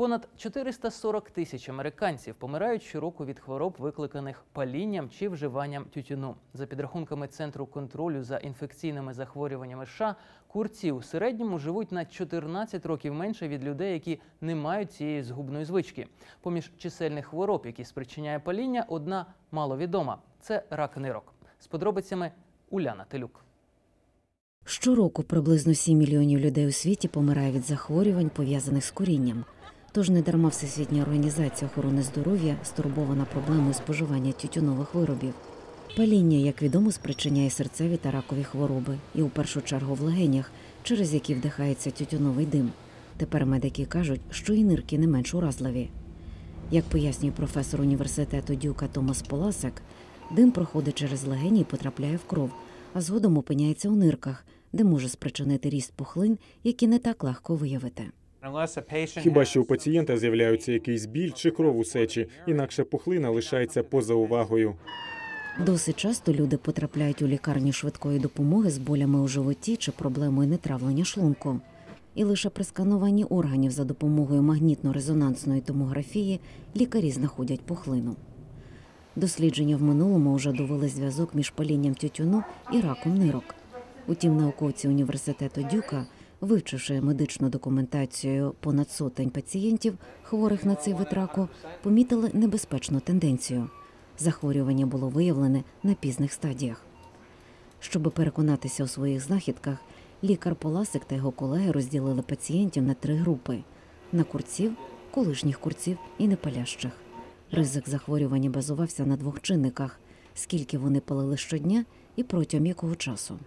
Понад 440 тисяч американців помирають щороку від хвороб, викликаних палінням чи вживанням тютюну. За підрахунками Центру контролю за інфекційними захворюваннями США, курці у середньому живуть на 14 років менше від людей, які не мають цієї згубної звички. Поміж чисельних хвороб, які спричиняє паління, одна маловідома – це рак нирок. З подробицями Уляна Телюк. Щороку приблизно 7 мільйонів людей у світі помирає від захворювань, пов'язаних з курінням. Тож недарма Всесвітня організація охорони здоров'я стурбована проблемою споживання тютюнових виробів. Паління, як відомо, спричиняє серцеві та ракові хвороби, і у першу чергу в легенях, через які вдихається тютюновий дим. Тепер медики кажуть, що і нирки не менш уразливі. Як пояснює професор університету Дюка Томас Поласек, дим проходить через легені і потрапляє в кров, а згодом опиняється у нирках, де може спричинити ріст пухлин, які не так легко виявити. Хіба що у пацієнта з'являються якийсь біль чи кров у сечі, інакше пухлина лишається поза увагою. Досить часто люди потрапляють у лікарню швидкої допомоги з болями у животі чи проблемою нетравлення шлунку. І лише при скануванні органів за допомогою магнітно-резонансної томографії лікарі знаходять пухлину. Дослідження в минулому вже довели зв'язок між палінням тютюну і раком нирок. Утім, науковці університету Дюка, вивчивши медичну документацію понад сотень пацієнтів, хворих на цей вид раку, помітили небезпечну тенденцію. Захворювання було виявлене на пізних стадіях. Щоб переконатися у своїх знахідках, лікар Поласик та його колеги розділили пацієнтів на три групи: на курців, колишніх курців і непалящих. Ризик захворювання базувався на двох чинниках: скільки вони палили щодня і протягом якого часу.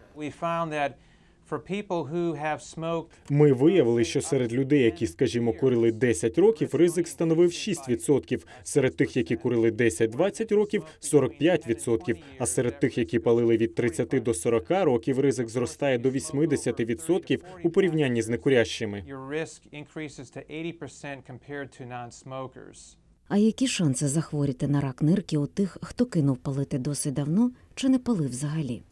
Ми виявили, що серед людей, які, скажімо, курили 10 років, ризик становив 6%, серед тих, які курили 10-20 років 45%, а серед тих, які палили від 30 до 40 років, ризик зростає до 80% у порівнянні з некурящими. your risk increases to 80% compared to non-smokers. А які шанси захворіти на рак нирки у тих, хто кинув палити досить давно чи не палив взагалі?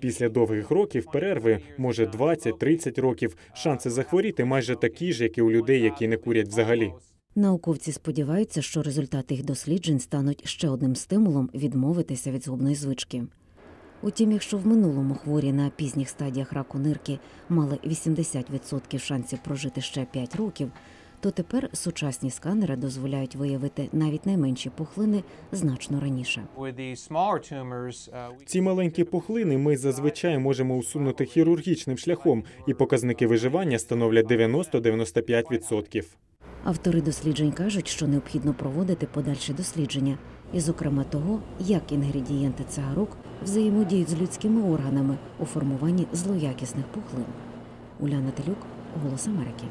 Після довгих років перерви, може 20-30 років, шанси захворіти майже такі ж, як і у людей, які не курять взагалі. Науковці сподіваються, що результати їх досліджень стануть ще одним стимулом відмовитися від згубної звички. Утім, якщо в минулому хворі на пізніх стадіях раку нирки мали 80% шансів прожити ще 5 років, то тепер сучасні сканери дозволяють виявити навіть найменші пухлини значно раніше. uh, Ці маленькі пухлини ми зазвичай можемо усунути хірургічним шляхом, і показники виживання становлять 90-95%. Автори досліджень кажуть, що необхідно проводити подальші дослідження, і, зокрема, того, як інгредієнти цигарок взаємодіють з людськими органами у формуванні злоякісних пухлин. Уляна Телюк, Голос Америки.